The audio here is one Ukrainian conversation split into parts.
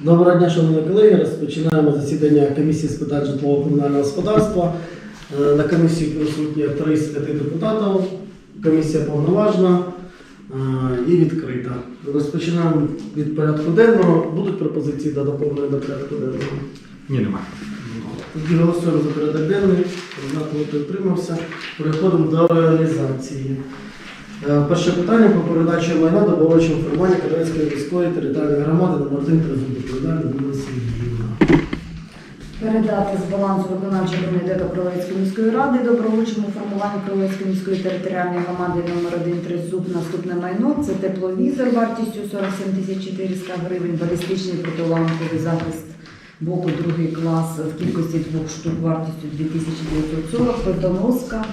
Доброго дня, шановні колеги. Розпочинаємо засідання комісії з питань житлово-комунального господарства. Е, На комісії присутні три з п'яти депутатів. Комісія повноважна е, і відкрита. Розпочинаємо від порядку денного. Будуть пропозиції до доповнення до порядку денного. Ні, немає. Тоді голосуємо за порядок денний. Однак хто утримався. Переходимо до реалізації. Е, Перше питання про передачу майна добровольчого формування Кривецької міської територіальної громади номер 1 Тризуб доповідає Людмила Передати з балансу виконавчого комітету Кролевської міської ради добровольчому формуванню Кролевської міської територіальної громади номер 1 Тризуб наступне майно. Це тепловізор вартістю 47 тисяч 400 гривень, балістичний протиламковий захист боку другий клас в кількості двох штук вартістю 2940, фотоноска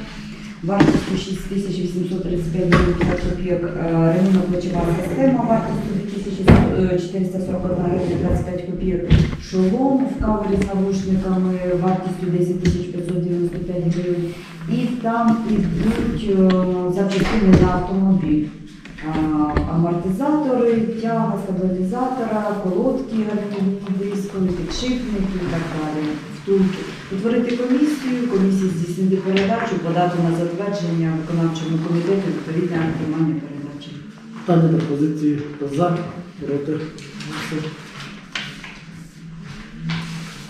вартістю 6835 гривень 5 копійок, е, ремонтно плечова система вартістю 2441 гривень 25 копійок, шолом в кавері з навушниками вартістю 10 595 гривень. І там ідуть е, запчастини на автомобіль. А, Амортизатори, тяга стабілізатора, колодки, дискові, підшипники і так далі. Втулки. Утворити комісію, комісії здійснити передачу, подати на затвердження виконавчому комітету відповідне приймання передачі. Питання пропозиції позиції за, проти.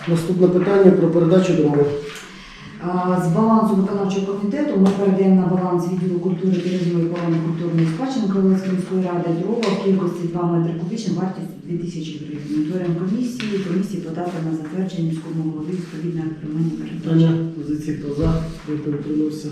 Наступне питання про передачу дрова. З балансу виконавчого комітету ми передаємо на баланс відділу культури, туризму і охорони культурної спадщини Кривоцької міської ради дрова в кількості 2 метри кубічні вартістю 2000 гривень. Утворюємо комісію, комісії подати на затвердження міському голові відповідне приймання передачі. Питання позиції хто за, проти утримався.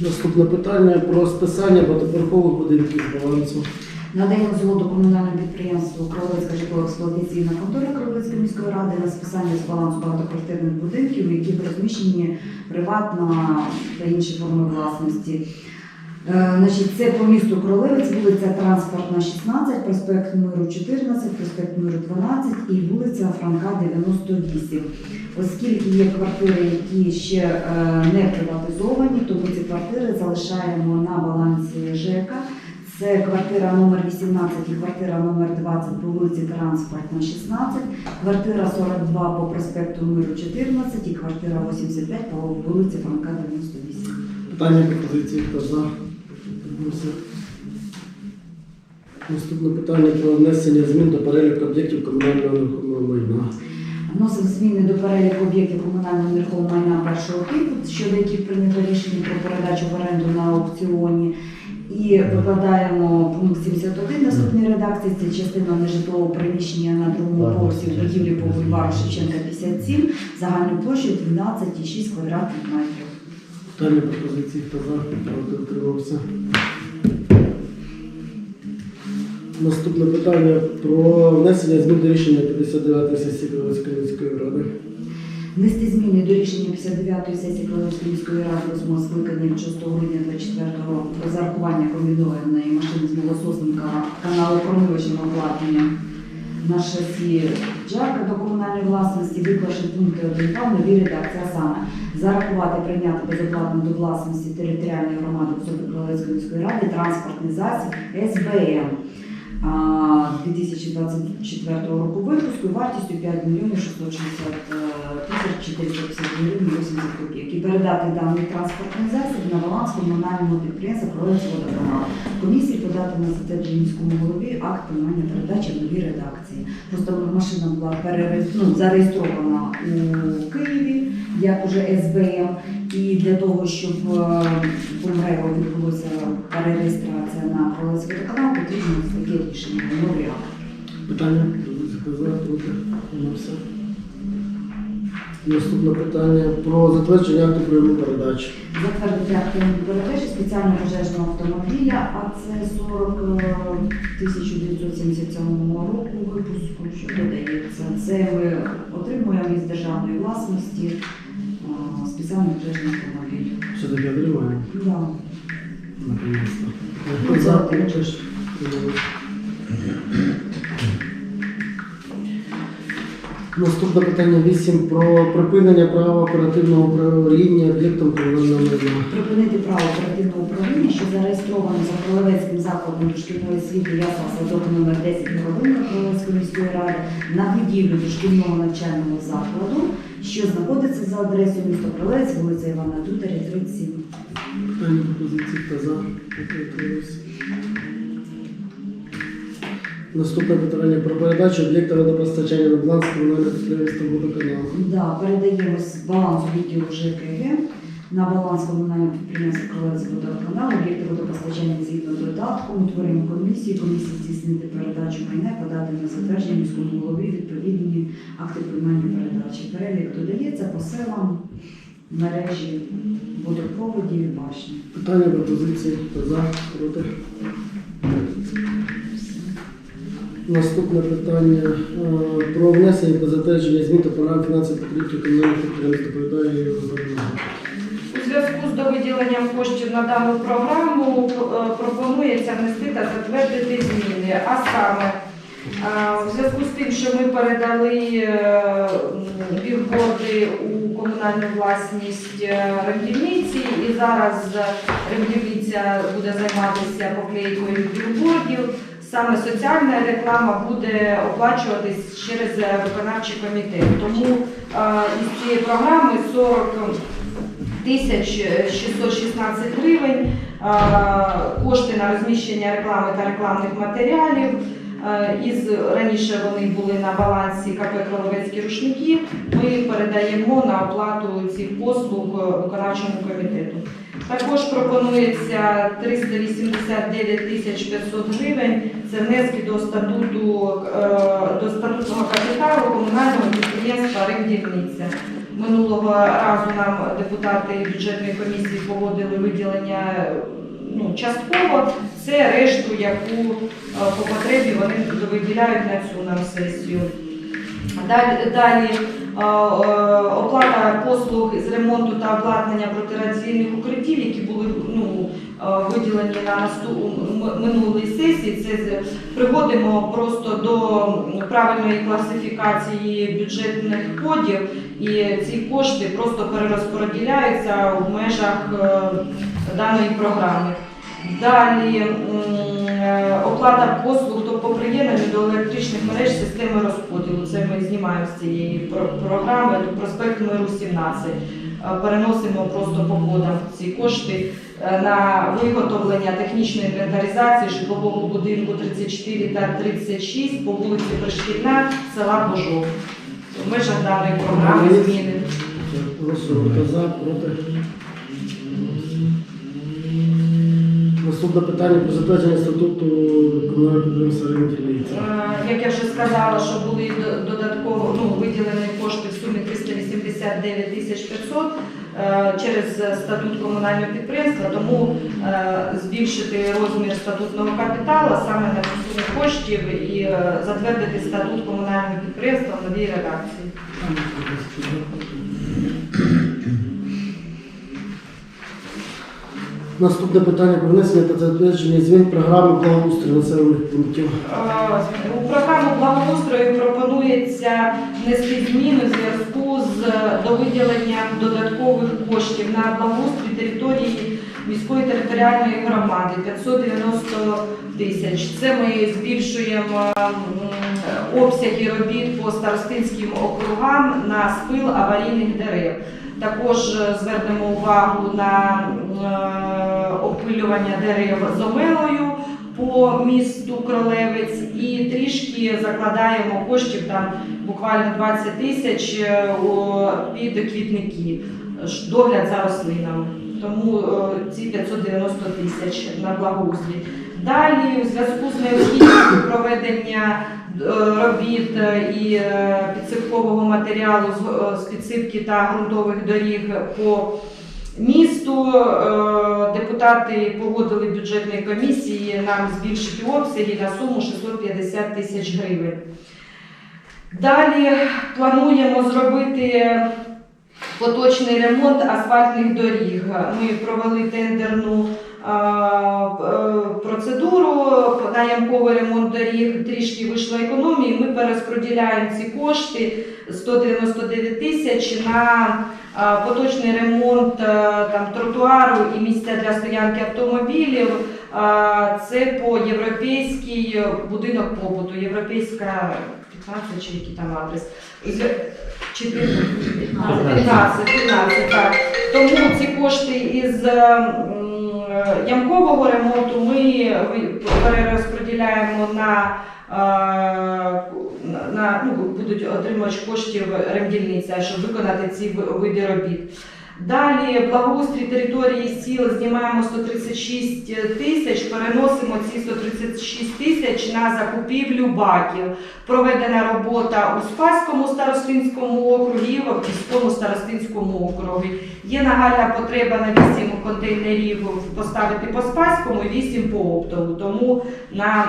Наступне питання про списання багатоповерхових будинків балансу. Надаємо згоду комунальному підприємству Кролицька житлово-експлуатаційна контора Кролицької міської ради на списання з балансу багатоквартирних будинків, які розміщені приватно та інші форми власності. Е, Значить, це по місту Кролевець, вулиця Транспортна, 16, проспект Миру 14, проспект Миру 12 і вулиця Франка 98. Оскільки є квартири, які ще е, не приватизовані, то ми ці квартири залишаємо на балансі ЖЕКа. Це квартира номер 18 і квартира номер 20 по вулиці Транспортна, 16, квартира 42 по проспекту Миру 14 і квартира 85 по вулиці Франка 98. Питання пропозиції хто за. Наступне питання про внесення змін до переліку об'єктів комунального нерухомого майна. Вносимо зміни до переліку об'єктів комунального нерухомого майна першого типу, щодо яких прийнято рішення про передачу в оренду на аукціоні. І викладаємо пункт 71 наступній редакції. Це частина нежитлового приміщення на другому поверсі в будівлі по бульвару Шевченка 57, загальною площею 12,6 квадратних метрів. Питання пропозиції хто за, проти утримався. Наступне питання про внесення змін до рішення 59 сесії Кривоцької міської ради. Внести зміни до рішення 59-ї сесії Кривоцької міської ради 8 скликання 6 грудня 24 року про зарахування комбінованої машини з молососним ка- каналопромивачем обладнання на шасі Джака до комунальної власності, виклавши пункти 1 в новій редакції, саме зарахувати, прийняти безоплатно до власності територіальної громади Кривоцької міської ради транспортний засіб СБМ. А, 2024 року випуску вартістю 5 мільйонів 660 тисяч 450 гривень 80 копійок. І передати даний транспортний засіб на баланс комунального підприємства «Кровець водоканал». Комісії подати на затвердження міському голові акт приймання передачі в новій редакції. Просто машина була перереєс- ну, у Києві як уже СБМ. І для того, щоб е, в МРЕО відбулося перереєстрація на Кролицький канал, потрібно таке рішення. Питання пропозиції хто за. Наступне питання про затвердження акту прийому передач. Затвердити активну передачі спеціального пожежного автомобіля, а це 40 е, 1977 року випуску, що додається. Це ми отримуємо із державної власності е, спеціальний пожежний автомобіль. Що таке отримання? Да. Наконець-то. Хто це Наступне питання 8 про припинення права оперативного управління об'єктом комунального майна. Припинити право оперативного управління, що зареєстровано за Кролевецьким закладом дошкільної освіти ясла садок номер 10 Мировинна Кролевецької міської ради на будівлю дошкільного навчального закладу, що знаходиться за адресою міста Кролевець, вулиця Івана Дударя, 37. Питання пропозиції хто за? Наступне питання про передачу об'єкта водопостачання на баланс комунального підприємства водоканалу. Да, передаємо з балансу відділу ЖКГ на баланс комунального підприємства Кролевецького водоканалу, об'єкти водопостачання згідно з додатком, утворюємо комісію, комісії здійснити передачу майна, подати на затвердження міському голові відповідні акти приймання передачі. Перелік додається по селам, мережі водопроводів і башні. Питання пропозиції за? Проти? Наступне питання е, про внесення та затвердження змін до програм фінансової підтримки комунальних підприємств доповідає У зв'язку з довиділенням коштів на дану програму е, пропонується внести та затвердити зміни. А саме, е, в зв'язку з тим, що ми передали білборди у комунальну власність е, і зараз Ремдівниця буде займатися поклейкою білбордів. Саме соціальна реклама буде оплачуватись через е, виконавчий комітет. Тому е, із цієї програми 40 тисяч 616 гривень, кошти на розміщення реклами та рекламних матеріалів. А, Із раніше вони були на балансі КП Кроловецькі рушники. Ми передаємо на оплату цих послуг виконавчому комітету. Також пропонується 389 тисяч 500 гривень. Це внески до статуту е, до статутного капіталу комунального підприємства Римдільниця. Минулого разу нам депутати бюджетної комісії погодили виділення ну, частково. Це решту, яку е, по потребі вони виділяють на цю нам сесію. Далі, далі оплата послуг з ремонту та обладнання протирадіаційних укриттів, які були ну, е, виділені на минулій сесії. Це приводимо просто до правильної класифікації бюджетних кодів, і ці кошти просто перерозподіляються в межах е, даної програми. Далі е, оплата послуг по до електричних мереж системи розподілу. Це ми знімаємо з цієї програми до проспект Миру 17. Е, Переносимо просто по кодам ці кошти е, на виготовлення технічної інвентаризації житлового будинку 34 та 36 по вулиці Пришкільна, села Божов. В межах даної програми зміни. Проти? Наступне питання про затвердження статуту комунального підприємства «Рентіліця». Е, Як я вже сказала, що були додатково ну, виділені кошти в сумі 389 тисяч 500 е, через статут комунального підприємства, тому е, збільшити розмір статутного капіталу саме на цю суму коштів і затвердити статут комунального підприємства в новій редакції. Наступне питання про внесення та затвердження змін програми благоустрою населених пунктів. У програму благоустрою пропонується внести зміни в зв'язку з довиділенням додаткових коштів на благоустрій території міської територіальної громади 590 тисяч. Це ми збільшуємо обсяги робіт по старостинським округам на спил аварійних дерев. Також е, звернемо увагу на е, опилювання дерев зомелою по місту Кролевець і трішки закладаємо коштів там буквально 20 тисяч е, під квітники, догляд за рослинами. Тому е, ці 590 тисяч на благоустрій. Далі, у зв'язку з необхідністю проведення е, робіт е, і підсипкового матеріалу з- підсипки та ґрунтових доріг по місту, депутати погодили бюджетної комісії нам збільшити обсяги на суму 650 тисяч гривень. Далі плануємо зробити поточний ремонт асфальтних доріг. Ми провели тендерну е, процедуру на ямковий ремонт доріг трішки вийшло економії. Ми перерозподіляємо ці кошти 199 тисяч на поточний ремонт е, там, тротуару і місця для стоянки автомобілів. Це по європейський будинок побуту, європейська 15 чи який там адрес. З- 14, 15, 15, так. Тому ці кошти із е, м, е, ямкового ремонту ми перерозподіляємо на, е, на, на ну, будуть отримувач коштів ремдільниця, щоб виконати ці види робіт. Далі благоустрій території сіл знімаємо 136 тисяч, переносимо ці 136 тисяч на закупівлю баків. Проведена робота у Спаському старостинському округі, в Оптівському старостинському округі. Є нагальна потреба на 8 контейнерів поставити по Спаському і 8 по оптову. Тому на,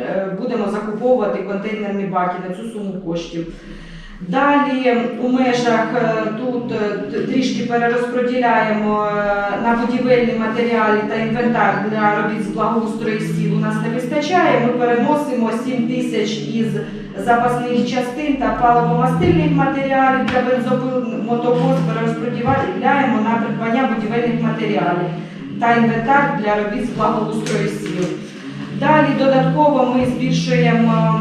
е, будемо закуповувати контейнерні баки на цю суму коштів. Далі у межах е, тут е, трішки перерозподіляємо е, на будівельні матеріали та інвентар для робіт з благоустрою сіл. У нас не вистачає. Ми переносимо 7 тисяч із запасних частин та паливо-мастильних матеріалів для бензопил мотовоз перерозподіляємо на придбання будівельних матеріалів та інвентар для робіт з благоустрою сіл. Далі додатково ми збільшуємо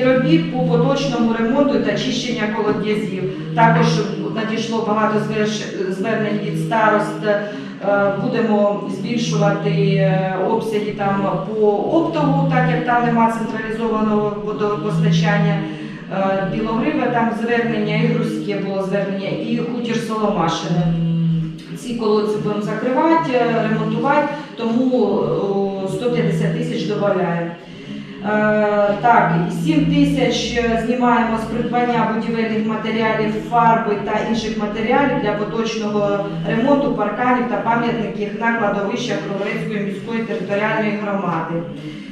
обсяги робіт по поточному ремонту та чищення колодязів. Також надійшло багато звернень від старост. Е, Будемо збільшувати е, обсяги там по оптову, так як там нема централізованого водопостачання. Е, Білогриве там звернення, і Грузьке було звернення, і хутір Соломашине. Ці колодці будемо закривати, ремонтувати, тому 150 тисяч додаємо. Е, Так, 7 тисяч знімаємо з придбання будівельних матеріалів, фарби та інших матеріалів для поточного ремонту парканів та пам'ятників на кладовищах Кровецької міської територіальної громади.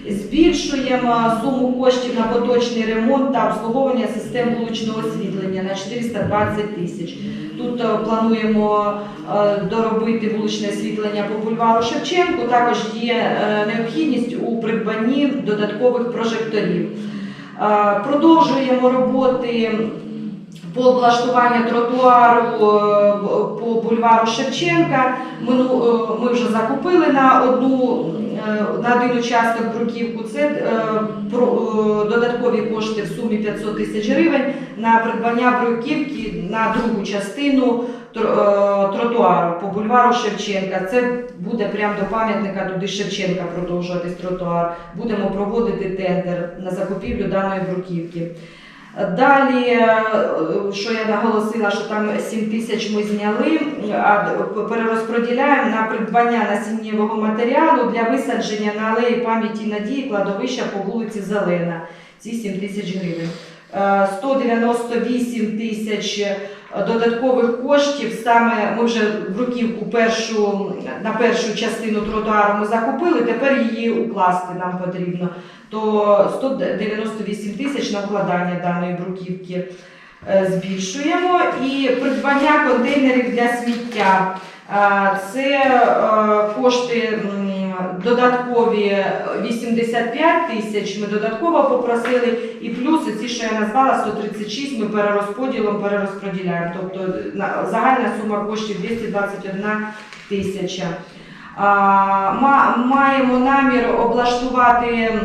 Збільшуємо суму коштів на поточний ремонт та обслуговування систем вуличного освітлення на 420 тисяч. Тут е, плануємо е, доробити вуличне освітлення по бульвару Шевченку. Також є необхідність у придбанні додаткових прожекторів. Е, Продовжуємо роботи по облаштуванню тротуару е, по бульвару Шевченка. Е, Ми вже закупили на одну на один участок бруківку. Це додаткові кошти в сумі 500 тисяч гривень на придбання бруківки на другу частину е, тротуару по бульвару Шевченка. Це буде прямо до пам'ятника туди Шевченка продовжуватись тротуар. Будемо проводити тендер на закупівлю даної бруківки. Далі, е, що я наголосила, що там 7 тисяч ми зняли, а перерозподіляємо на придбання насіннєвого матеріалу для висадження на алеї пам'яті надії кладовища по вулиці Зелена. Ці 7 тисяч гривень. Е, 198 тисяч додаткових коштів. Саме ми вже бруківку першу на першу частину тротуару ми закупили. Тепер її укласти нам потрібно. То 198 тисяч на вкладання даної бруківки е, збільшуємо. І придбання контейнерів для сміття. Е, Це е, кошти додаткові 85 тисяч. Ми додатково попросили, і плюс ці, що я назвала, 136 ми перерозподілом перерозподіляємо. Тобто загальна сума коштів 221 тисяча. Маємо намір облаштувати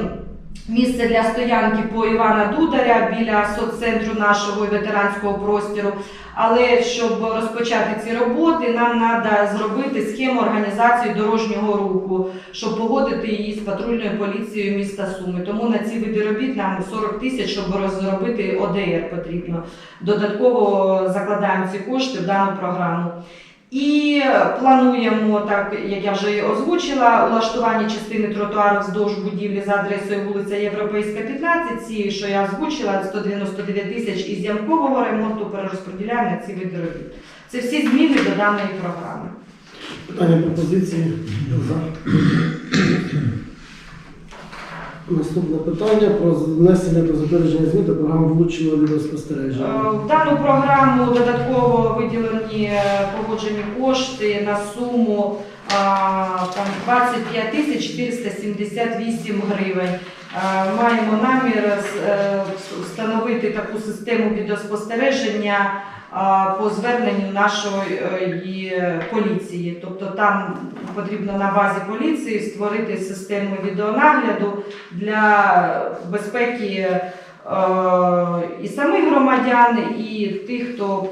місце для стоянки по Івана Дударя біля соццентру нашого ветеранського простору. Але щоб розпочати ці роботи, нам треба зробити схему організації дорожнього руху, щоб погодити її з патрульною поліцією міста Суми. Тому на ці види робіт нам 40 тисяч, щоб розробити ОДР потрібно. Додатково закладаємо ці кошти в дану програму. І плануємо, так як я вже озвучила, улаштування частини тротуару вздовж будівлі за адресою вулиця Європейська, 15. Ці, що я озвучила, 199 тисяч із ямкового ремонту перерозподіляємо на ці види робіт. Це всі зміни до даної програми. Питання пропозиції. Наступне питання про внесення та затвердження змін до програми влучного Е, відеоспостереження. В дану програму додатково виділені е, погоджені кошти на суму а, там 25 тисяч 478 гривень. Е, Маємо намір е, встановити таку систему відеоспостереження по зверненню нашої е, поліції. Тобто там потрібно на базі поліції створити систему відеонагляду для безпеки е, і самих громадян, і тих, хто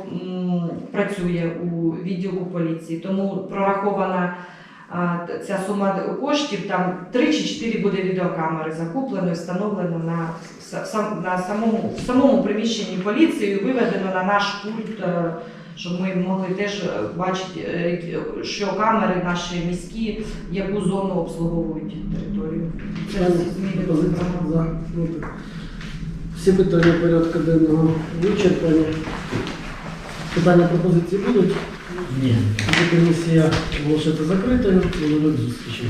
працює у відділку поліції. Тому прорахована ця сума коштів, там 3 чи 4 буде відеокамери закуплено і встановлено на, на самому, самому приміщенні поліції, виведено на наш пульт, е, щоб ми могли теж е, бачити, е, що камери наші міські, яку зону обслуговують територію. Це всі зміни. Проти. Всі питання порядку денного вичерпані. Питання пропозиції будуть? Ні. Комісія оголошується закритою. і нових зустрічей.